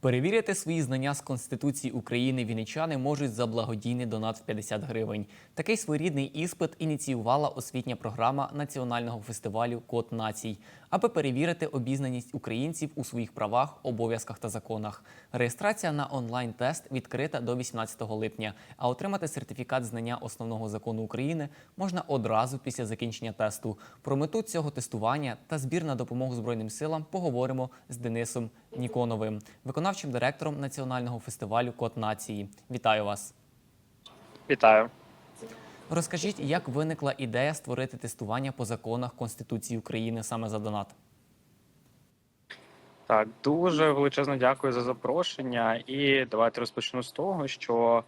Перевірити свої знання з Конституції України вінничани можуть за благодійний донат в 50 гривень. Такий своєрідний іспит ініціювала освітня програма національного фестивалю Код націй, аби перевірити обізнаність українців у своїх правах, обов'язках та законах. Реєстрація на онлайн-тест відкрита до 18 липня, а отримати сертифікат знання основного закону України можна одразу після закінчення тесту. Про мету цього тестування та збір на допомогу Збройним силам поговоримо з Денисом Ніконовим, виконавчим директором національного фестивалю Код нації. Вітаю вас! Вітаю. Розкажіть, як виникла ідея створити тестування по законах Конституції України саме за донат? Так, дуже величезно дякую за запрошення. І давайте розпочну з того, що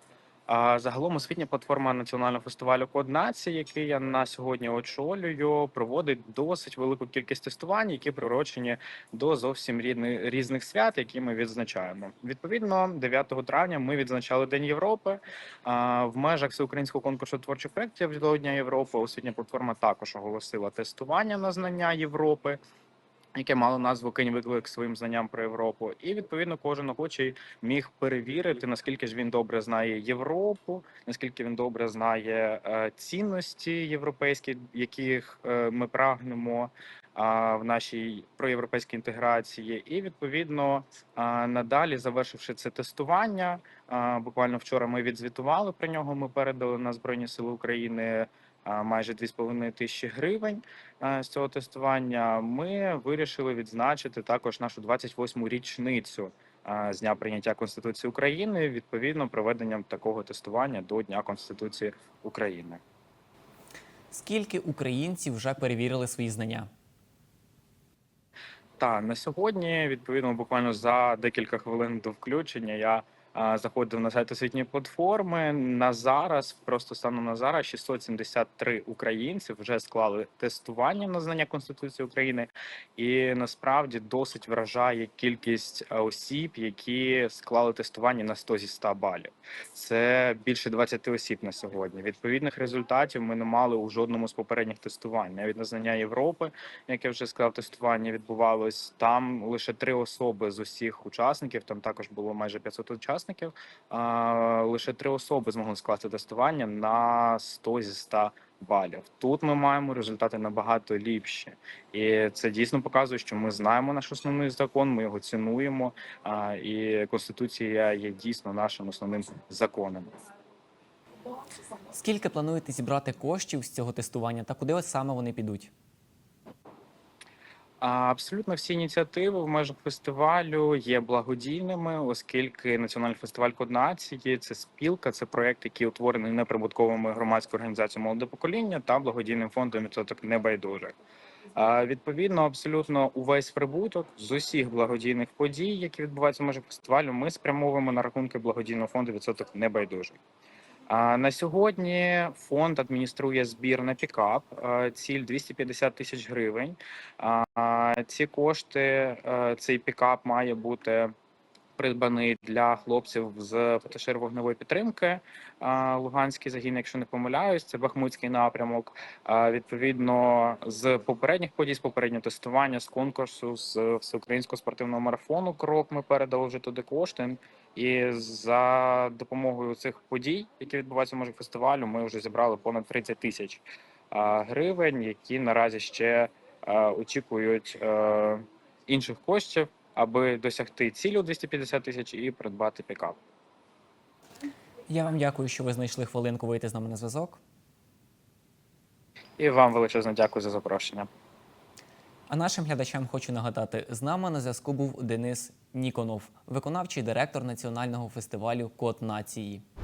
загалом освітня платформа національного фестивалю Код нації, який я на сьогодні очолюю, проводить досить велику кількість тестувань, які приурочені до зовсім різних свят, які ми відзначаємо. Відповідно, 9 травня ми відзначали День Європи. В межах всеукраїнського конкурсу творчих проєктів до Дня Європи освітня платформа також оголосила тестування на знання Європи. Яке мало назву Кинь виклик своїм знанням про Європу, і відповідно кожен охочий міг перевірити, наскільки ж він добре знає Європу, наскільки він добре знає е, цінності європейські, яких е, ми прагнемо в нашій проєвропейській інтеграції, і відповідно надалі, завершивши це тестування, буквально вчора ми відзвітували про нього. Ми передали на Збройні Сили України майже 2,5 тисячі гривень з цього тестування. Ми вирішили відзначити також нашу 28-му річницю з дня прийняття Конституції України, відповідно проведенням такого тестування до Дня Конституції України. Скільки українців вже перевірили свої знання? Та на сьогодні, відповідно, буквально за декілька хвилин до включення я заходив на сайт освітньої платформи. На зараз, просто станом на зараз, 673 українці вже склали тестування на знання Конституції України, і насправді досить вражає кількість осіб, які склали тестування на 100 зі 100 балів. Це більше 20 осіб на сьогодні. Відповідних результатів ми не мали у жодному з попередніх тестувань. Навіть на знання Європи, як я вже сказав, тестування відбувалось. Там лише три особи з усіх учасників. Там також було майже 500 учасників. А, лише три особи змогли скласти тестування на 100 зі 100 балів. Тут ми маємо результати набагато ліпші, і це дійсно показує, що ми знаємо наш основний закон, ми його цінуємо. І конституція є дійсно нашим основним законом. Скільки плануєте зібрати коштів з цього тестування та куди саме вони підуть? Абсолютно всі ініціативи в межах фестивалю є благодійними, оскільки національний фестиваль Код нації це спілка, це проект, який утворений неприбутковими громадською організацією молоде покоління та благодійним фондом відсоток небайдужих. Відповідно, абсолютно увесь прибуток з усіх благодійних подій, які відбуваються в межах фестивалю, ми спрямовуємо на рахунки благодійного фонду відсоток небайдужих. На сьогодні фонд адмініструє збір на пікап. е, Ціль 250 тисяч гривень. Ці кошти, е, цей пікап має бути придбаний для хлопців з ПТШР вогневої підтримки. Луганський загін, якщо не помиляюсь, це Бахмутський напрямок. Відповідно, з попередніх подій, з попереднього тестування, з конкурсу, з всеукраїнського спортивного марафону крок ми передали вже туди кошти. І за допомогою цих подій, які відбуваються в межах фестивалю, ми вже зібрали понад 30 тисяч гривень, які наразі ще очікують е, інших коштів, аби досягти цілі у 250 тисяч і придбати пікап. Я вам дякую, що ви знайшли хвилинку вийти з нами на зв'язок. І вам величезно дякую за запрошення. А нашим глядачам хочу нагадати: з нами на зв'язку був Денис Ніконов, виконавчий директор національного фестивалю Код нації.